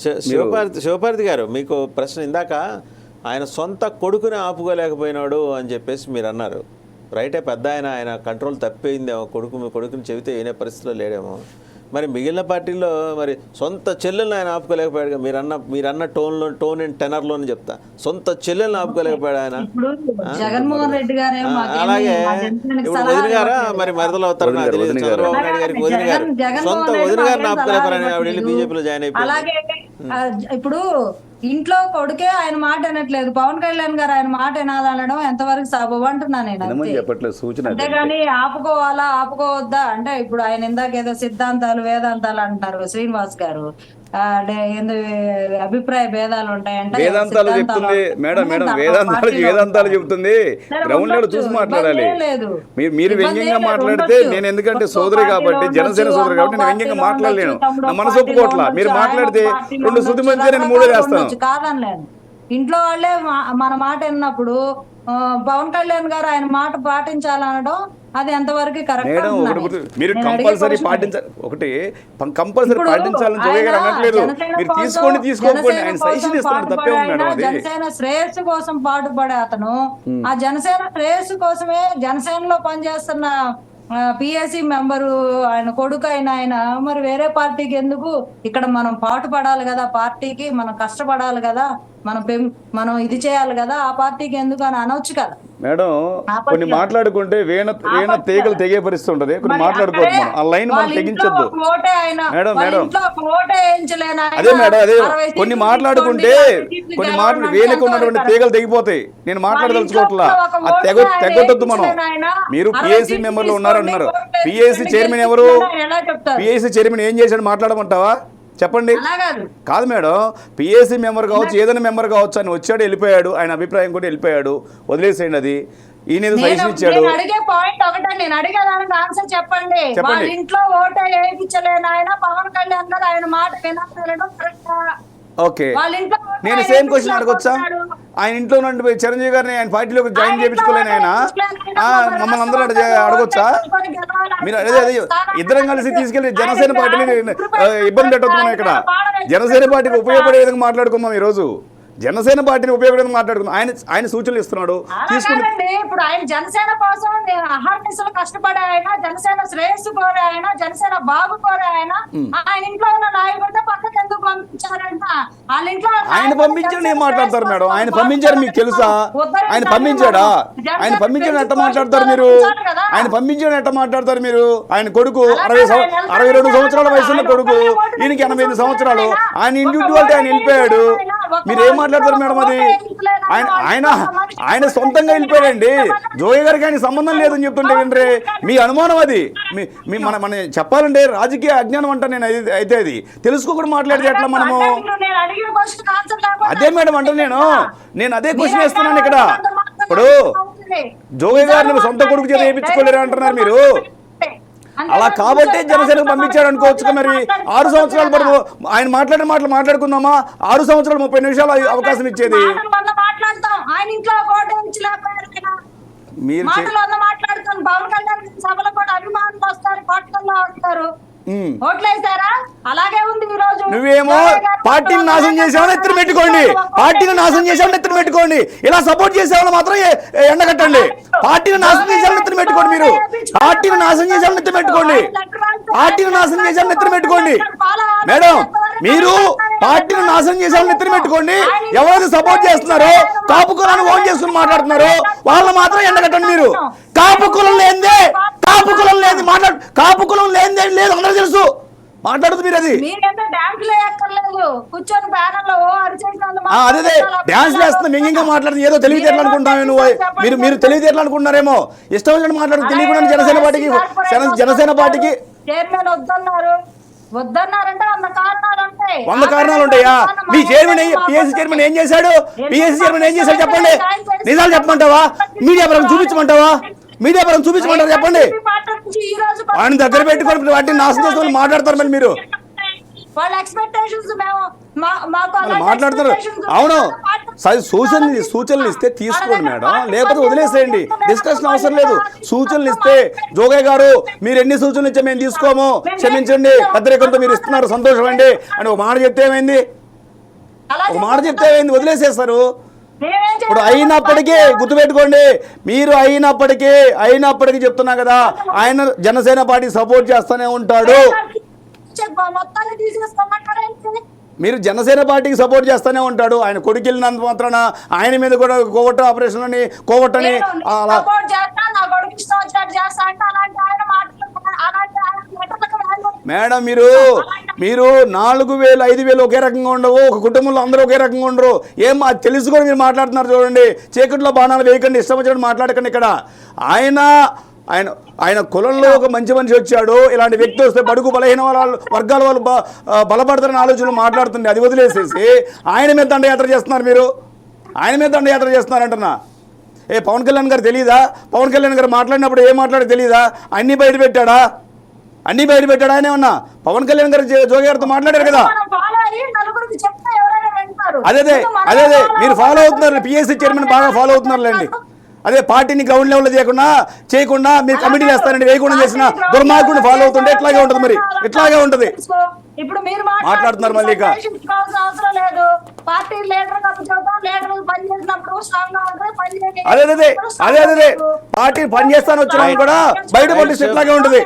శివ- శివపార్వతి శివపార్వతి గారు మీకు ప్రశ్న ఇందాక ఆయన సొంత కొడుకుని ఆపుకోలేకపోయినాడు అని చెప్పేసి మీరు అన్నారు. రైటే పెద్ద ఆయన ఆయన కంట్రోల్ తప్పిపోయిందేమో కొడుకు మీ కొడుకుని చెబితే వినే పరిస్థితిలో లేడేమో. మరి మిగిలిన పార్టీల్లో మరి సొంత చెల్లెల్ని ఆయన ఆపుకోలేకపోయాడు మీరు అన్న మీరు అన్న టోన్లో టోన్ అండ్ టెనర్లోనే చెప్తా. సొంత చెల్లెల్ని ఆపుకోలేకపోయాడు ఆయన. జగన్మోహన్ రెడ్డి గారే అలాగే మా జనసేనకి ఇప్పుడు వదిన గారా. మరి మరదలు అవుతారు నాకు తెలియదు. చంద్రబాబు నాయుడు గారికి వదిన గారు. సొంత వదిన గారిని సలహాలు ఆవిడ వెళ్ళి. బీజేపీలో జాయిన్ ఆ, ఇప్పుడు ఇంట్లో కొడుకే ఆయన మాట వినట్లేదు పవన్ కళ్యాణ్ గారు ఆయన మాట వినాలనడం ఎంతవరకు సబబు అంటున్నా నేను. చెప్పట్లేదు సూచన. అంతేగాని ఆపుకోవాలా ఆపుకోవద్దా అంటే ఇప్పుడు ఆయన ఇందాక ఏదో సిద్ధాంతాలు వేదాంతాలు అంటారు శ్రీనివాస్ గారు అభిప్రాయ భేదాలు ఉంటాయంటే వేదాంతాలు చెప్తుంది మేడం మేడం వేదాంతాలు వేదాంతాలు. చెప్తుంది గ్రౌండ్ లెవెల్. చూసి మాట్లాడాలి. మీరు మీరు వ్యంగ్యంగా మాట్లాడితే. నేను ఎందుకంటే సోదరి కాబట్టి జనసేన సోదరి కాబట్టి నేను వ్యంగ్యంగా మాట్లాడలేను నా మనసు పార్టీలో ఒప్పుకోవట్లా మీరు మాట్లాడితే రెండు శుద్ధి మంచి నేను మూడో కాదనలేను ఇంట్లో వాళ్ళే మన మాట విన్నప్పుడు పవన్ కళ్యాణ్ గారు ఆయన మాట పాటించాలనడం అది ఎంతవరకు కరెక్ట్ మీరు కంపల్సరీ పాటించాలి ఒకటి కంపల్సరీ పాటించాలని జోగి గారు అనట్లేదు. మీరు తీసుకోండి తీసుకోకపోండి. ఆయన సజెషన్ ఇస్తున్నాడు తప్పే మేడం అది. జనసేన శ్రేయస్సు కోసం పాటుపడే అతను. ఆ జనసేన శ్రేయస్సు కోసమే జనసేనలో పనిచేస్తున్న పిఎస్సి మెంబరు ఆయన కొడుకు అయిన ఆయన మరి వేరే పార్టీకి ఎందుకు? ఇక్కడ మనం పాటు పడాలి కదా పార్టీకి మనం కష్టపడాలి కదా. మనం మనం ఇది చేయాలి కదా ఆ పార్టీకి ఎందుకు అని అనొచ్చు కదా. మేడం. కొన్ని మాట్లాడుకుంటే వేణ వేణ. తీగలు తెగే పరిస్థితి ఉంటది కొన్ని మనం. ఆ లైన్ మనం తెగించొద్దు. Madam, madam. అదే మేడం అదే. కొన్ని మాట్లాడుకుంటే కొన్ని సీట్లు మాటలు గెలవండి వేలకు అంటే ఉన్నటువంటి తీగలు తెగిపోతాయి. నేను మాట్లాడదలుచుకోవట్లా. ఒక తెగ తెగొద్దొద్దు మనం. మీరు పిఎస్సి మెంబర్లు ఉన్నారు తీసుకోండి, అంటున్నారు ఓట్లు పిఎస్సి చైర్మన్ ఎవరు? పిఎస్సి చైర్మన్ ఏం చేశాడు మాట్లాడమంటావా? చెప్పండి. కాదు. మేడం పిఎస్సి మెంబర్ కావచ్చు ఏదైనా మెంబర్ కావచ్చు అని వచ్చాడు వెళ్ళిపోయాడు ఆయన అభిప్రాయం కూడా వెళ్ళిపోయాడు. వదిలేసేయండి అది. ఈయన సజెషన్ ఇచ్చాడు. అడిగే పాయింట్ ఒకటే నేను ఆన్సర్ చెప్పండి. వాళ్ళ ఇంట్లో ఓటే వేయించలేని ఆయన పవన్ కళ్యాణ్ గారు ఆయన మాట కరెక్టా ఓకే. వాళ్ళ ఇంట్లో ఓటు నేను సేమ్ క్వశ్చన్. అడగొచ్చా? ఆయన ఇంట్లో ఉన్నటువంటి చిరంజీవి గారిని ఆయన పార్టీలోకి జాయిన్ చేయించుకోలేని ఆయన. మమ్మల్ని అందరూ అడగొచ్చా? మీరు. అదే అదే ఇద్దరం కలిసి తీసుకెళ్ళి జనసేన పార్టీని ఇబ్బంది పెట్టొద్దు ఇక్కడ. జనసేన పార్టీకి ఉపయోగపడే విధంగా మాట్లాడుకుందాం ఈరోజు. జనసేన పార్టీని ఉపయోగపడే విధంగా మాట్లాడుకుందాం. ఆయన ఆయన సూచనలు ఇస్తున్నాడు. ఇప్పుడు ఆయన జనసేన కోసం అహర్నిశలు కష్టపడే ఆయన జనసేన శ్రేయస్సు కోరే ఆయన జనసేన బాగు కోరే ఆయన. ఆయన ఇంట్లో ఉన్న నాయకుడితో పక్కకి ఎందుకు పంపించారంట? వాళ్ళ ఇంట్లో ఆయన పంపించాడు ఏం మాట్లాడతారు మేడం? ఆయన పంపించారు మీకు తెలుసా? ఆయన పంపించాడా? ఆయన పంపించాడు ఎట్ట మాట్లాడతారు మీరు. ఆయన పంపించాడు ఎట్ట మాట్లాడతారు మీరు? ఆయన కొడుకు అరవై అరవై రెండు సంవత్సరాల వయసున్న కొడుకు ఈయనకి ఎనభై ఎనిమిది సంవత్సరాలు. ఆయన. ఇండివిజువాలిటీ ఆయన వెళ్ళిపోయాడు. మీరు ఏం మాట్లాడతారు మేడం అది? ఆయన ఆయన ఆయన సొంతంగా వెళ్ళిపోయాడండి. జోగి గారికి ఆయన సంబంధం లేదని చెప్తుంటే వినరే. మీ అనుమానం అది. మీ మన మన చెప్పాలంటే రాజకీయ అజ్ఞానం అంట నేను అయితే- అది. తెలుసుకోకుండా మాట్లాడితే ఎట్లా మనము? అదే మేడం అంటే నేను నేను అదే క్వశ్చన్ వేస్తున్నాను ఇక్కడ. ఇప్పుడు జోగి గారిని సొంత కొడుకు చేత వేయించుకోలేరు అంటున్నారు మీరు? అలా కాబట్టే జనసేనకు పంపించాడు అనుకోవచ్చు మరి. ఆరు సంవత్సరాల పాటు ఆయన మాట్లాడిన మాటలు మాట్లాడుకుందామా? ఆరు సంవత్సరాలు ముప్పై నిమిషాలు అవ- అవకాశం ఇచ్చేది. మీరు చే- మాటలు వంద మాట్లాడతాం. పవన్ కళ్యాణ్ సభలో కూడా అభిమానులు వస్తారు కోట్లలో వస్తారు. ఓట్లేసారా అలాగే ఉంది ఈ రోజు నువ్వేమో పార్టీని నాశనం చేసావని ఎత్తున పెట్టుకోండి. పార్టీని నాశనం చేసావని ఎత్తున పెట్టుకోండి. ఇలా సపోర్ట్ చేసేవాళ్ళు మాత్రం ఎండగట్టండి. పార్టీని నాశనం చేసావని ఎత్తున పెట్టుకోండి మీరు. పార్టీని నాశనం చేసావని ఎత్తున పెట్టుకోండి. పార్టీని నాశనం చేసావని ఎత్తున పెట్టుకోండి. మేడం మీరు పార్టీని నాశనం చేసావని ఎత్తున పెట్టుకోండి. ఎవరైతే సపోర్ట్ చేస్తున్నారో కాపు కులాన్ని ఓన్ చేసుకుని మాట్లాడుతున్నారో వాళ్ళని మాత్రం ఎండగట్టండి మీరు. కాపు కులం లేదే కాపు కులం లేదు మాట్లాడు కాపు కులం లేదే లేదు అందరూ తెలుసు. మాట్లాడుతూ మీరు అది. అదే డాన్స్ వేస్తున్నా మింగింగా మాట్లాడుతుంది. ఏదో తెలివితేటలు అనుకుంటామే నువ్వు మీరు మీరు తెలివితేటలు అనుకుంటున్నారేమో. ఇష్టం వచ్చినట్టు తెలియకుండా జనసేన పార్టీకి జన- జనసేన పార్టీకి. చైర్మన్ వద్దన్నారు. వద్దన్నారంటే వంద కారణాలు ఉంటాయి. వంద కారణాలు ఉంటాయా? మీ చైర్మన్ పిఎస్సీ చైర్మన్ ఏం చేశాడు? పిఎస్సీ చైర్మన్ ఏం చేశాడు చెప్పండి. నిజాలు చెప్పమంటావా? మీడియా పరంగా చూపించమంటావా? మీడియా పరంగా చూపించమంటారా చెప్పండి. ఆయన దగ్గర పెట్టుకొని వాటిని నాశనం చేసుకొని మాట్లాడతారు మరి మీరు. వాళ్ళ ఎక్స్పెక్టేషన్స్ మేము మా- మాకు వాళ్ళు అలాంటి మాట్లాడుతున్నారు. expectations అవును. సూచనలు సూచనలు ఇస్తే తీసుకోండి మేడం. లేకపోతే వదిలేసేయండి. డిస్కషన్ అవసరం లేదు. సూచనలు ఇస్తే జోగయ్య గారు మీరు ఎన్ని సూచనలు ఇచ్చా మేము తీసుకోము. క్షమించండి. పెద్దరికంతో మీరు ఇస్తున్నారు. సంతోషం అండి. అని ఒక మాట చెప్తే ఏమైంది? ఒక మాట చెప్తే ఏంది వదిలేసేస్తారు. ఇప్పుడు? అయినప్పటికీ గుర్తుపెట్టుకోండి. మీరు అయినప్పటికీ అయినప్పటికీ చెప్తున్నా కదా ఆయన జనసేన పార్టీ సపోర్ట్ చేస్తూనే ఉంటాడు. చెప్పు, మొత్తాన్ని తీసేసుకోమంటారేంటి మీరు జనసేన పార్టీకి సపోర్ట్ చేస్తూనే ఉంటాడు. ఆయన కొడుకు వెళ్ళినంత మాత్రాన ఆయన మీద కూడా కోవట్ట ఆపరేషన్ అని కోవట్టని మేడం మీరు మీరు నాలుగు వేలు ఐదు వేలు ఒకే రకంగా ఉండవు. ఒక కుటుంబంలో అందరూ ఒకే రకంగా ఉండరు. ఏం అది తెలుసు కూడా మీరు మాట్లాడుతున్నారు చూడండి. చీకట్లో బాణాలు వేయకండి ఇష్టం వచ్చినట్టు మాట్లాడకండి ఇక్కడ. ఆయన ఆయన ఆయన కులంలో ఒక మంచి మనిషి వచ్చాడు. ఇలాంటి వ్యక్తి వస్తే బడుగు బలహీన వాళ్ళు వర్గాల వాళ్ళు బలపడతారని ఆలోచనలు మాట్లాడుతుంది. అది వదిలేసేసి ఆయన మీద దండయాత్ర చేస్తున్నారు మీరు. ఆయన మీద దండయాత్ర చేస్తున్నారంటున్నా ఏ పవన్ కళ్యాణ్ గారు తెలియదా పవన్ కళ్యాణ్ గారు మాట్లాడినప్పుడు ఏం మాట్లాడి తెలియదా అన్ని బయట పెట్టాడా? అన్ని బయట పెట్టాడు ఆయన ఏమన్నా? పవన్ కళ్యాణ్ గారు జోగి గారితో మాట్లాడారు కదా. అదే అదే మీరు ఫాలో. అవుతున్నారు పిఎస్సీ చైర్మన్ బాగా ఫాలో అవుతున్నారులేండి. అదే పార్టీని గ్రౌండ్ లెవెల్ చేయకుండా చేయకుండా మీరు కమిటీలు వేస్తారండి వేయకుండా చేసిన దుర్మార్గుడిని ఫాలో అవుతుంటే ఇట్లాగే ఉంటుంది మరి? ఇట్లాగే ఉంటుంది? ఇప్పుడు మీరు మాట్లాడుతున్నారు మళ్ళీ అవసరం లేదు. పార్టీ లీడర్ లీడర్ పని చేసినప్పుడు స్ట్రాంగ్గా పని అదే అదే అదే. అదే పార్టీ పని చేస్తాను వచ్చినా కూడా బయట పండిస్తే ఇట్లాగే ఉంటుంది?